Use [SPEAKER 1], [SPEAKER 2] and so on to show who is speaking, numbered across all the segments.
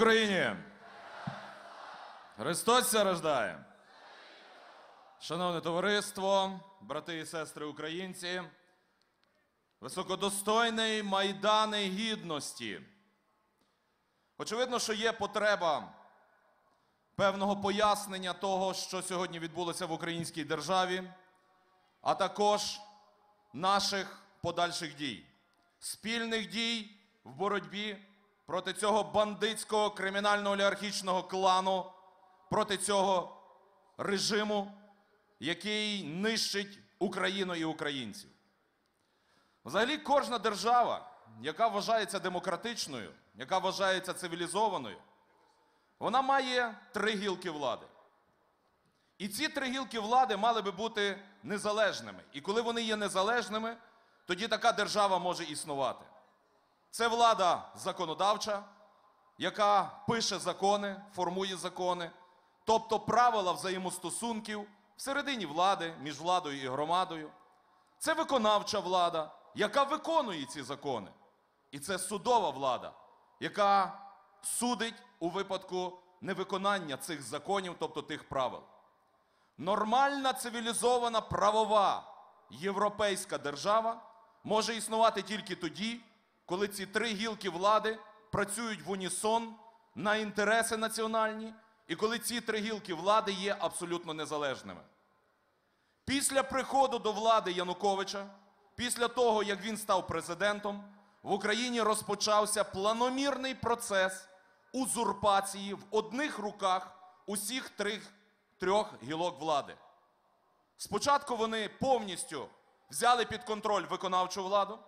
[SPEAKER 1] Україні! Христос рождає! Шановне товариство, брати і сестри українці, високодостойний майдани гідності. Очевидно, що є потреба певного пояснення того, що сьогодні відбулося в українській державі, а також наших подальших дій, спільних дій в боротьбі проти цього бандитського кримінально-олігархічного клану, проти цього режиму, який нищить Україну і українців. Взагалі, кожна держава, яка вважається демократичною, яка вважається цивілізованою, вона має три гілки влади. І ці три гілки влади мали би бути незалежними. І коли вони є незалежними, тоді така держава може існувати. Це влада законодавча, яка пише закони, формує закони, тобто правила взаємостосунків всередині влади, між владою і громадою. Це виконавча влада, яка виконує ці закони. І це судова влада, яка судить у випадку невиконання цих законів, тобто тих правил. Нормальна цивілізована правова європейська держава може існувати тільки тоді, коли ці три гілки влади працюють в унісон на інтереси національні, і коли ці три гілки влади є абсолютно незалежними. Після приходу до влади Януковича, після того, як він став президентом, в Україні розпочався планомірний процес узурпації в одних руках усіх трьох, трьох гілок влади. Спочатку вони повністю взяли під контроль виконавчу владу,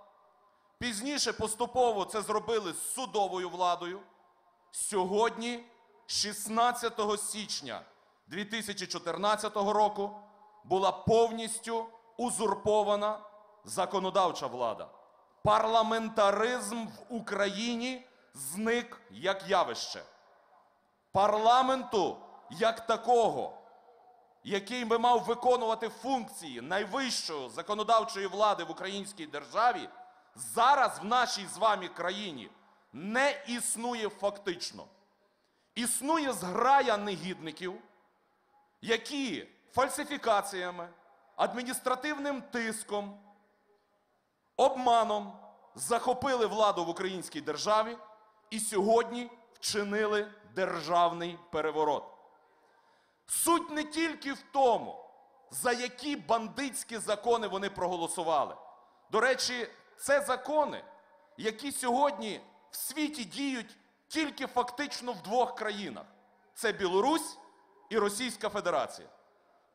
[SPEAKER 1] пізніше поступово це зробили з судовою владою. Сьогодні, 16 січня 2014 року, була повністю узурпована законодавча влада. Парламентаризм в Україні зник як явище. Парламенту як такого, який би мав виконувати функції найвищої законодавчої влади в українській державі, зараз в нашій з вами країні не існує фактично. Існує зграя негідників, які фальсифікаціями, адміністративним тиском, обманом захопили владу в українській державі і сьогодні вчинили державний переворот. Суть не тільки в тому, за які бандитські закони вони проголосували. До речі, це закони, які сьогодні в світі діють тільки фактично в двох країнах: це Білорусь і Російська Федерація.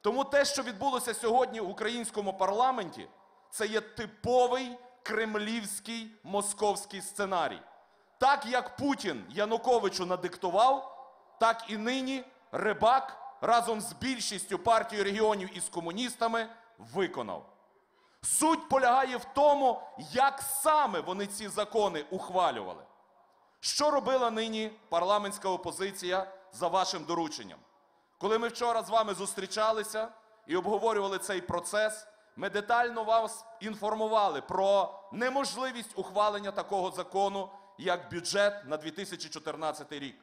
[SPEAKER 1] Тому те, що відбулося сьогодні в українському парламенті, це є типовий кремлівський московський сценарій. Так як Путін Януковичу надиктував, так і нині Рибак разом з більшістю партії регіонів і з комуністами виконав. Суть полягає в тому, як саме вони ці закони ухвалювали. Що робила нині парламентська опозиція за вашим дорученням? Коли ми вчора з вами зустрічалися і обговорювали цей процес, ми детально вас інформували про неможливість ухвалення такого закону, як бюджет на 2014 рік.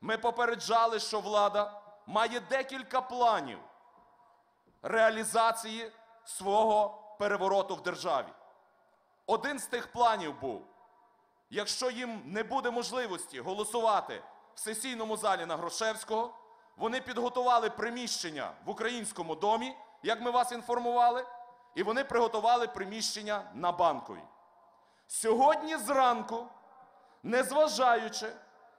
[SPEAKER 1] Ми попереджали, що влада має декілька планів реалізації свого перевороту в державі. Один з тих планів був: якщо їм не буде можливості голосувати в сесійному залі на Грошевського, вони підготували приміщення в українському домі, як ми вас інформували, і вони приготували приміщення на банковій. Сьогодні зранку, незважаючи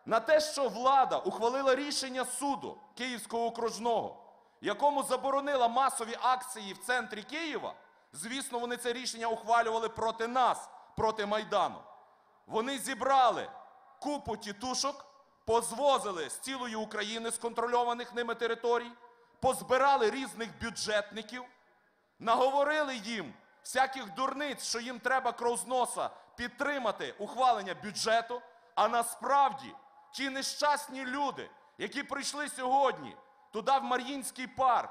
[SPEAKER 1] на те, що влада ухвалила рішення суду Київського окружного, якому заборонила масові акції в центрі Києва, звісно, вони це рішення ухвалювали проти нас, проти Майдану. Вони зібрали купу тітушок, позвозили з цілої України з контрольованих ними територій, позбирали різних бюджетників, наговорили їм всяких дурниць, що їм треба кров з носа підтримати ухвалення бюджету. А насправді ті нещасні люди, які прийшли сьогодні туди в Мар'їнський парк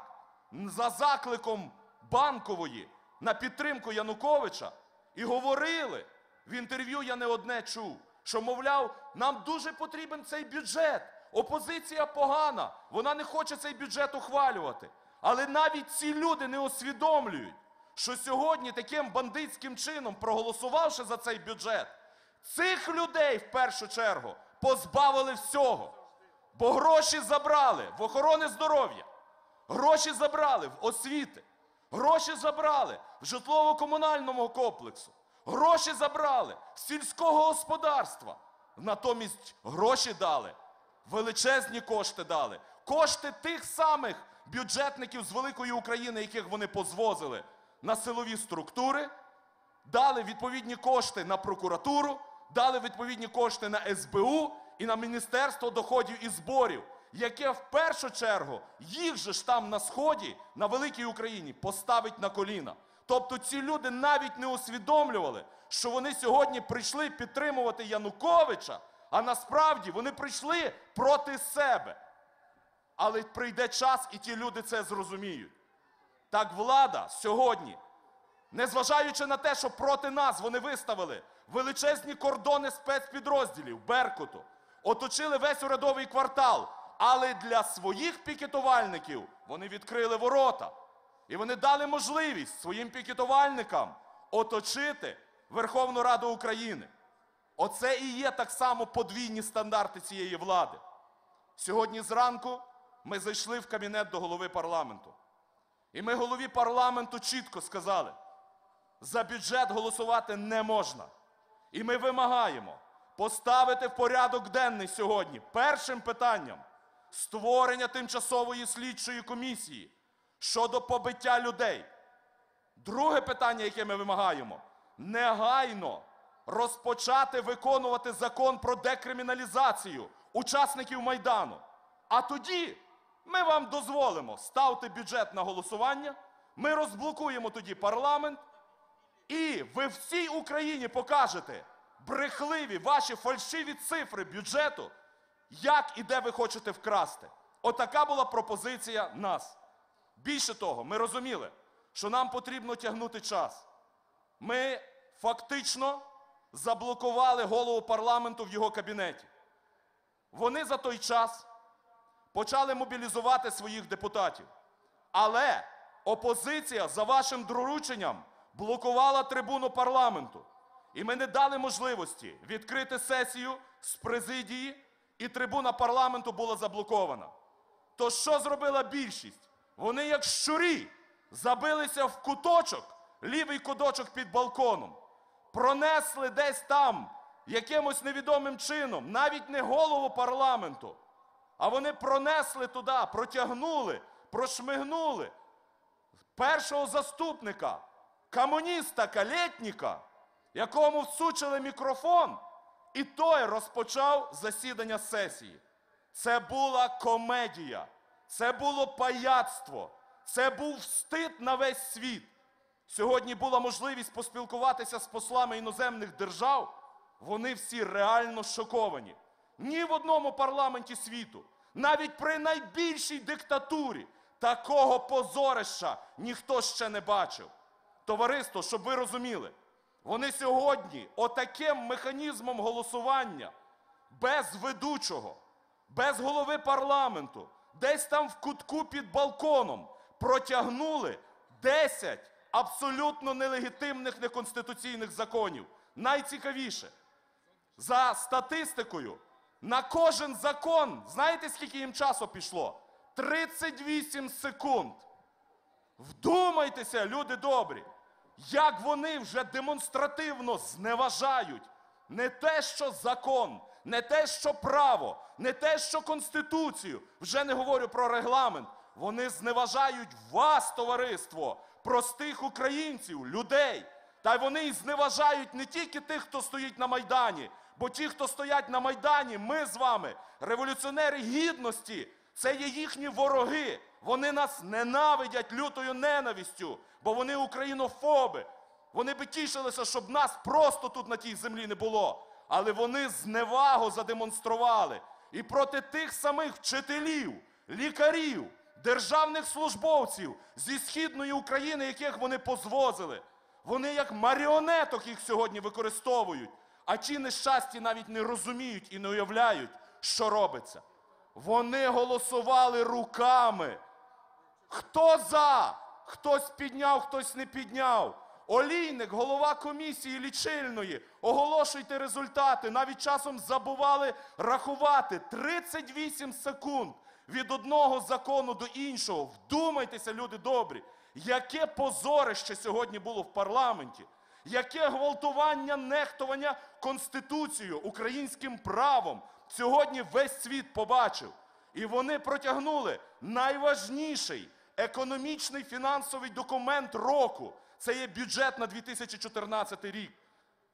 [SPEAKER 1] за закликом банкової на підтримку Януковича і говорили в інтерв'ю, я не одне чув, що, мовляв, нам дуже потрібен цей бюджет. Опозиція погана, вона не хоче цей бюджет ухвалювати. Але навіть ці люди не усвідомлюють, що сьогодні таким бандитським чином, проголосувавши за цей бюджет, цих людей в першу чергу позбавили всього. Бо гроші забрали в охорони здоров'я, гроші забрали в освіти, гроші забрали в житлово-комунальному комплексу, гроші забрали з сільського господарства. Натомість гроші дали, величезні кошти дали. Кошти тих самих бюджетників з великої України, яких вони позвозили на силові структури, дали відповідні кошти на прокуратуру, дали відповідні кошти на СБУ і на Міністерство доходів і зборів, яке в першу чергу їх же ж там на сході, на великій Україні, поставить на коліна. Тобто ці люди навіть не усвідомлювали, що вони сьогодні прийшли підтримувати Януковича, а насправді вони прийшли проти себе. Але прийде час, і ті люди це зрозуміють. Так влада сьогодні Незважаючи на те, що проти нас вони виставили величезні кордони спецпідрозділів Беркуту, оточили весь урядовий квартал, але для своїх пікетувальників вони відкрили ворота. І вони дали можливість своїм пікетувальникам оточити Верховну Раду України. Оце і є так само подвійні стандарти цієї влади. Сьогодні зранку ми зайшли в кабінет до голови парламенту. І ми голові парламенту чітко сказали: за бюджет голосувати не можна. І ми вимагаємо поставити в порядок денний сьогодні першим питанням створення тимчасової слідчої комісії щодо побиття людей. Друге питання, яке ми вимагаємо, негайно розпочати виконувати закон про декриміналізацію учасників Майдану. А тоді ми вам дозволимо ставити бюджет на голосування, ми розблокуємо тоді парламент, і ви всій Україні покажете брехливі ваші фальшиві цифри бюджету, як і де ви хочете вкрасти. Отака була пропозиція нас. Більше того, ми розуміли, що нам потрібно тягнути час. Ми фактично заблокували голову парламенту в його кабінеті. Вони за той час почали мобілізувати своїх депутатів. Але опозиція за вашим дорученням блокувала трибуну парламенту. І ми не дали можливості відкрити сесію з президії, і трибуна парламенту була заблокована. То що зробила більшість? Вони, як щурі, забилися в куточок, лівий куточок під балконом, пронесли десь там якимось невідомим чином, навіть не голову парламенту, а вони пронесли туди, протягнули, прошмигнули першого заступника, комуніста Калєтніка, якому всучили мікрофон, і той розпочав засідання сесії. Це була комедія, це було паяцтво, це був стид на весь світ. Сьогодні була можливість поспілкуватися з послами іноземних держав. Вони всі реально шоковані. Ні в одному парламенті світу, навіть при найбільшій диктатурі, такого позорища ніхто ще не бачив. Товариство, щоб ви розуміли, вони сьогодні отаким механізмом голосування без ведучого, без голови парламенту, десь там в кутку під балконом протягнули 10 абсолютно нелегітимних неконституційних законів. Найцікавіше, за статистикою, на кожен закон, знаєте, скільки їм часу пішло? 38 секунд. Вдумайтеся, люди добрі, як вони вже демонстративно зневажають не те, що закон, не те, що право, не те, що конституцію, вже не говорю про регламент. Вони зневажають вас, товариство, простих українців, людей. Та й вони зневажають не тільки тих, хто стоїть на Майдані, бо ті, хто стоять на Майдані, ми з вами, революціонери гідності, це є їхні вороги. Вони нас ненавидять лютою ненавистю, бо вони українофоби. Вони би тішилися, щоб нас просто тут на тій землі не було. Але вони зневагу задемонстрували. І проти тих самих вчителів, лікарів, державних службовців зі східної України, яких вони позвозили. Вони як маріонеток їх сьогодні використовують. А ті нещасті навіть не розуміють і не уявляють, що робиться. Вони голосували руками. Хто за? Хтось підняв, хтось не підняв. Олійник, голова комісії лічильної, оголошуйте результати. Навіть часом забували рахувати 38 секунд від одного закону до іншого. Вдумайтеся, люди добрі, яке позорище сьогодні було в парламенті, яке гвалтування, нехтування Конституцією, українським правом. Сьогодні весь світ побачив. І вони протягнули найважніший економічний фінансовий документ року. Це є бюджет на 2014 рік.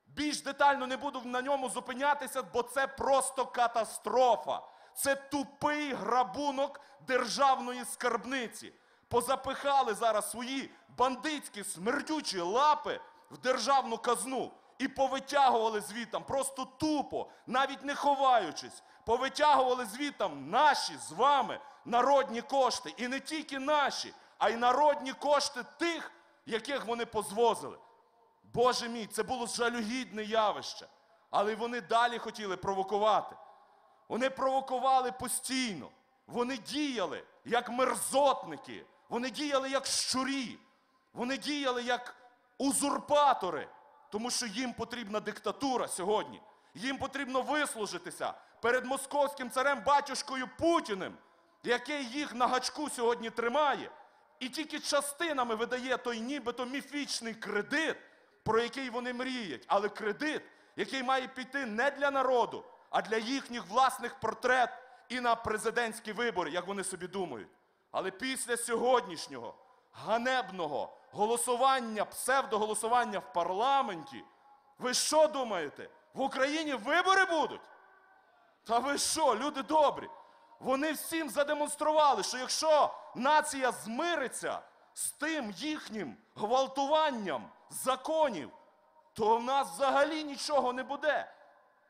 [SPEAKER 1] Більш детально не буду на ньому зупинятися, бо це просто катастрофа. Це тупий грабунок державної скарбниці. Позапихали зараз свої бандитські смердючі лапи в державну казну і повитягували звітам просто тупо, навіть не ховаючись, повитягували звітам наші з вами народні кошти. І не тільки наші, а й народні кошти тих, яких вони позвозили. Боже мій, це було жалюгідне явище. Але вони далі хотіли провокувати. Вони провокували постійно. Вони діяли як мерзотники. Вони діяли як щурі. Вони діяли як узурпатори. Тому що їм потрібна диктатура сьогодні. Їм потрібно вислужитися перед московським царем батюшкою Путіним, який їх на гачку сьогодні тримає, і тільки частинами видає той нібито міфічний кредит, про який вони мріють. Але кредит, який має піти не для народу, а для їхніх власних портрет і на президентські вибори, як вони собі думають. Але після сьогоднішнього ганебного голосування, псевдоголосування в парламенті, ви що думаєте? В Україні вибори будуть? Та ви що, люди добрі? Вони всім задемонстрували, що якщо нація змириться з тим їхнім гвалтуванням законів, то в нас взагалі нічого не буде.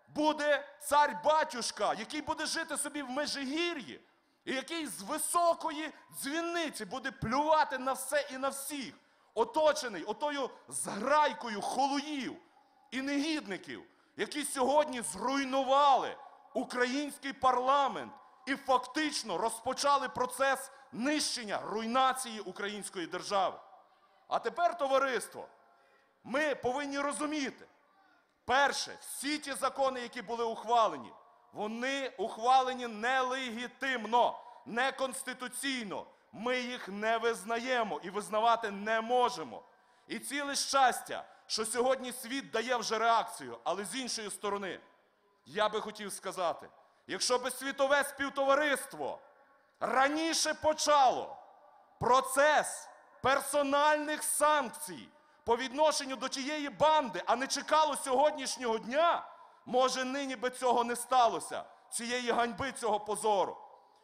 [SPEAKER 1] Буде цар-батюшка, який буде жити собі в Межигір'ї, і який з високої дзвіниці буде плювати на все і на всіх, оточений отою зграйкою холуїв і негідників, які сьогодні зруйнували український парламент і фактично розпочали процес нищення, руйнації української держави. А тепер, товариство, ми повинні розуміти, перше, всі ті закони, які були ухвалені, вони ухвалені нелегітимно, неконституційно. Ми їх не визнаємо і визнавати не можемо. І ціле щастя, що сьогодні світ дає вже реакцію, але з іншої сторони, я би хотів сказати, якщо би світове співтовариство раніше почало процес персональних санкцій по відношенню до тієї банди, а не чекало сьогоднішнього дня, може нині би цього не сталося, цієї ганьби, цього позору.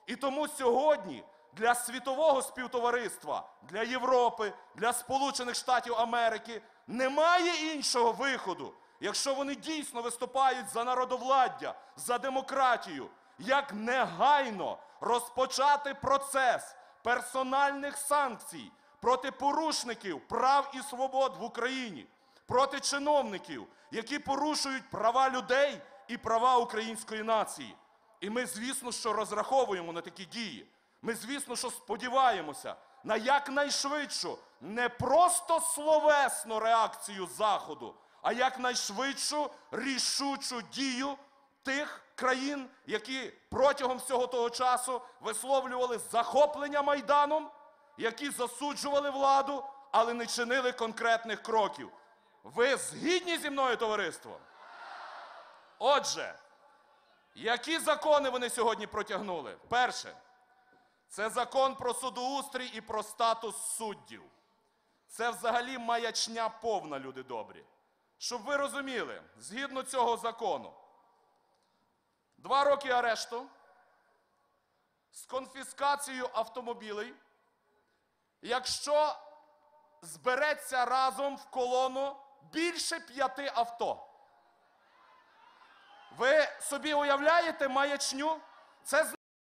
[SPEAKER 1] І тому сьогодні для світового співтовариства, для Європи, для Сполучених Штатів Америки немає іншого виходу, якщо вони дійсно виступають за народовладдя, за демократію, як негайно розпочати процес персональних санкцій проти порушників прав і свобод в Україні, проти чиновників, які порушують права людей і права української нації. І ми, звісно, що розраховуємо на такі дії. Ми, звісно, що сподіваємося на якнайшвидшу, не просто словесну реакцію Заходу, а якнайшвидшу рішучу дію тих країн, які протягом всього того часу висловлювали захоплення Майданом, які засуджували владу, але не чинили конкретних кроків. Ви згідні зі мною, товариство? Отже, які закони вони сьогодні протягнули? Перше, це закон про судоустрій і про статус суддів. Це взагалі маячня повна, люди добрі. Щоб ви розуміли, згідно цього закону, два роки арешту з конфіскацією автомобілей, якщо збереться разом в колону більше п'яти авто. Ви собі уявляєте маячню? Це